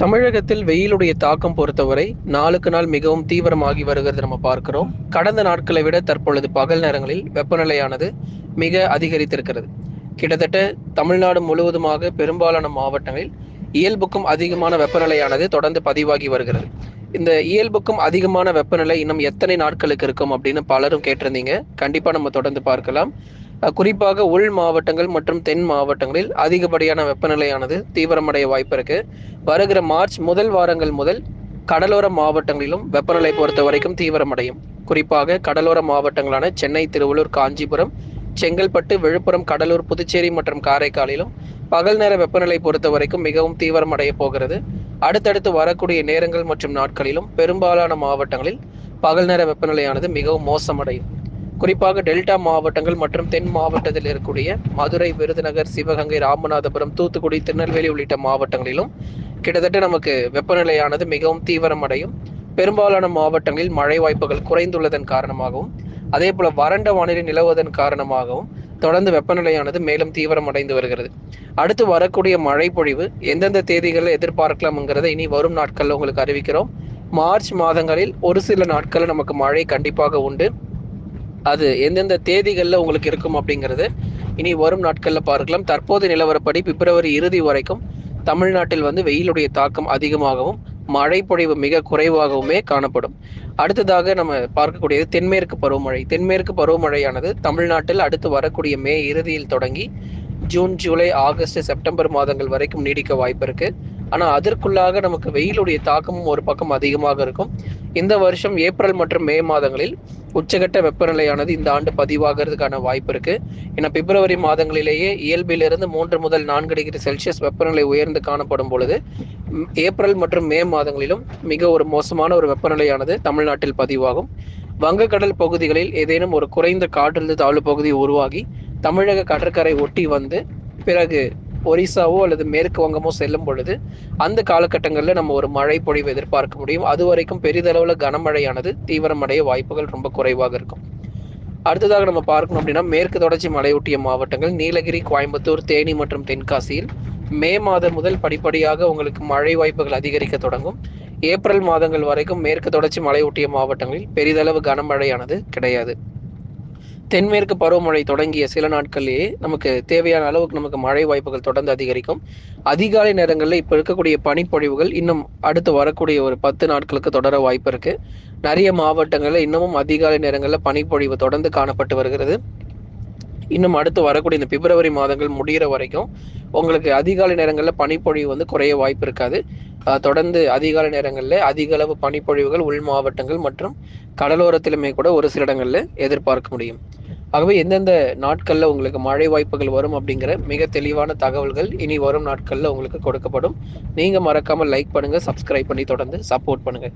தமிழகத்தில் வெயிலுடைய தாக்கம் பொறுத்தவரை நாளுக்கு நாள் மிகவும் தீவிரமாகி வருகிறது நம்ம பார்க்கிறோம். கடந்த நாட்களை விட தற்பொழுது பகல் நேரங்களில் வெப்பநிலையானது மிக அதிகரித்திருக்கிறது. கிட்டத்தட்ட தமிழ்நாடு முழுவதுமாக பெரும்பாலான மாவட்டங்களில் இயல்புக்கும் அதிகமான வெப்பநிலையானது தொடர்ந்து பதிவாகி வருகிறது. இந்த இயல்புக்கும் அதிகமான வெப்பநிலை இன்னும் எத்தனை நாட்களுக்கு இருக்கும் அப்படின்னு பலரும் கேட்டிருந்தீங்க. கண்டிப்பா நம்ம தொடர்ந்து பார்க்கலாம். குறிப்பாக உள் மாவட்டங்கள் மற்றும் தென் மாவட்டங்களில் அதிகப்படியான வெப்பநிலையானது தீவிரமடைய வாய்ப்பு இருக்கு வருகிற மார்ச் முதல் வாரங்கள் முதல் கடலோர மாவட்டங்களிலும் வெப்பநிலை பொறுத்த வரைக்கும் தீவிரமடையும். குறிப்பாக கடலோர மாவட்டங்களான சென்னை திருவள்ளூர் காஞ்சிபுரம் செங்கல்பட்டு விழுப்புரம் கடலூர் புதுச்சேரி மற்றும் காரைக்காலிலும் பகல் நேர வெப்பநிலை பொறுத்த வரைக்கும் மிகவும் தீவிரமடைய போகிறது. அடுத்தடுத்து வரக்கூடிய நேரங்கள் மற்றும் நாட்களிலும் பெரும்பாலான மாவட்டங்களில் பகல் நேர வெப்பநிலையானது மிகவும் மோசமடையும். குறிப்பாக டெல்டா மாவட்டங்கள் மற்றும் தென் மாவட்டத்தில் இருக்கக்கூடிய மதுரை விருதுநகர் சிவகங்கை ராமநாதபுரம் தூத்துக்குடி திருநெல்வேலி உள்ளிட்ட மாவட்டங்களிலும் கிட்டத்தட்ட நமக்கு வெப்பநிலையானது மிகவும் தீவிரமடையும். பெரும்பாலான மாவட்டங்களில் மழை வாய்ப்புகள் குறைந்துள்ளதன் காரணமாகவும் அதே போல வறண்ட வானிலை நிலவுவதன் காரணமாகவும் தொடர்ந்து வெப்பநிலையானது மேலும் தீவிரமடைந்து வருகிறது. அடுத்து வரக்கூடிய மழை பொழிவு எந்தெந்த தேதிகளில் எதிர்பார்க்கலாம்ங்கிறத இனி வரும் நாட்களில் உங்களுக்கு அறிவிக்கிறோம். மார்ச் மாதங்களில் ஒரு சில நாட்களில் நமக்கு மழை கண்டிப்பாக உண்டு. அது எந்தெந்த தேதிகளில் உங்களுக்கு இருக்கும் அப்படிங்கிறது இனி வரும் நாட்களில் பார்க்கலாம். தற்போது நிலவரப்படி பிப்ரவரி இறுதி வரைக்கும் தமிழ்நாட்டில் வந்து வெயிலுடைய தாக்கம் அதிகமாகவும் மழை பொழிவு மிக குறைவாகவுமே காணப்படும். அடுத்ததாக நம்ம பார்க்கக்கூடியது தென்மேற்கு பருவமழை. தென்மேற்கு பருவமழையானது தமிழ்நாட்டில் அடுத்து வரக்கூடிய மே இறுதியில் தொடங்கி ஜூன் ஜூலை ஆகஸ்ட் செப்டம்பர் மாதங்கள் வரைக்கும் நீடிக்க வாய்ப்பு இருக்குது ஆனால் அதற்குள்ளாக நமக்கு வெயிலுடைய தாக்கமும் ஒரு பக்கம் அதிகமாக இருக்கும். இந்த வருஷம் ஏப்ரல் மற்றும் மே மாதங்களில் உச்சகட்ட வெப்பநிலையானது இந்த ஆண்டு பதிவாகிறதுக்கான வாய்ப்பு இருக்கு. ஏன்னா பிப்ரவரி மாதங்களிலேயே இயல்பிலிருந்து மூன்று முதல் நான்கு டிகிரி செல்சியஸ் வெப்பநிலை உயர்ந்து காணப்படும் பொழுது ஏப்ரல் மற்றும் மே மாதங்களிலும் மிக ஒரு மோசமான ஒரு வெப்பநிலையானது தமிழ்நாட்டில் பதிவாகும். வங்கக்கடல் பகுதிகளில் ஏதேனும் ஒரு குறைந்த காற்றழுத்த தாழ்வு பகுதி உருவாகி தமிழக கடற்கரை ஒட்டி வந்து பிறகு ஒரிசாவோ அல்லது மேற்கு வங்கமோ செல்லும் பொழுது அந்த காலகட்டங்களில் நம்ம ஒரு மழை பொழிவு எதிர்பார்க்க முடியும். அது வரைக்கும் பெரிதளவில் கனமழையானது தீவிரமடைய வாய்ப்புகள் ரொம்ப குறைவாக இருக்கும். அடுத்ததாக நம்ம பார்க்கணும் அப்படின்னா மேற்கு தொடர்ச்சி மலையொட்டிய மாவட்டங்கள் நீலகிரி கோயம்புத்தூர் தேனி மற்றும் தென்காசியில் மே மாதம் முதல் படிப்படியாக உங்களுக்கு மழை வாய்ப்புகள் அதிகரிக்க தொடங்கும். ஏப்ரல் மாதங்கள் வரைக்கும் மேற்கு தொடர்ச்சி மலையொட்டிய மாவட்டங்களில் பெரிதளவு கனமழையானது கிடையாது. தென்மேற்கு பருவமழை தொடங்கிய சில நாட்களிலேயே நமக்கு தேவையான அளவுக்கு நமக்கு மழை வாய்ப்புகள் தொடர்ந்து அதிகரிக்கும். அதிகாலை நேரங்களில் இப்போ இருக்கக்கூடிய பனிப்பொழிவுகள் இன்னும் அடுத்து வரக்கூடிய ஒரு பத்து நாட்களுக்கு தொடர வாய்ப்பு இருக்கு. நிறைய மாவட்டங்களில் இன்னமும் அதிகாலை நேரங்களில் பனிப்பொழிவு தொடர்ந்து காணப்பட்டு வருகிறது. இன்னும் அடுத்து வரக்கூடிய இந்த பிப்ரவரி மாதங்கள் முடிகிற வரைக்கும் உங்களுக்கு அதிகாலை நேரங்களில் பனிப்பொழிவு வந்து குறைய வாய்ப்பு இருக்காது. தொடர்ந்து அதிகாலை நேரங்களில் அதிக அளவு பனிப்பொழிவுகள் உள் மாவட்டங்கள் மற்றும் கடலோரத்திலுமே கூட ஒரு சில இடங்களில் எதிர்பார்க்க முடியும். ஆகவே எந்தெந்த நாட்களில் உங்களுக்கு மழை வாய்ப்புகள் வரும் அப்படிங்கிற மிக தெளிவான தகவல்கள் இனி வரும் நாட்களில் உங்களுக்கு கொடுக்கப்படும். நீங்கள் மறக்காமல் லைக் பண்ணுங்கள் சப்ஸ்கிரைப் பண்ணி தொடர்ந்து சப்போர்ட் பண்ணுங்கள்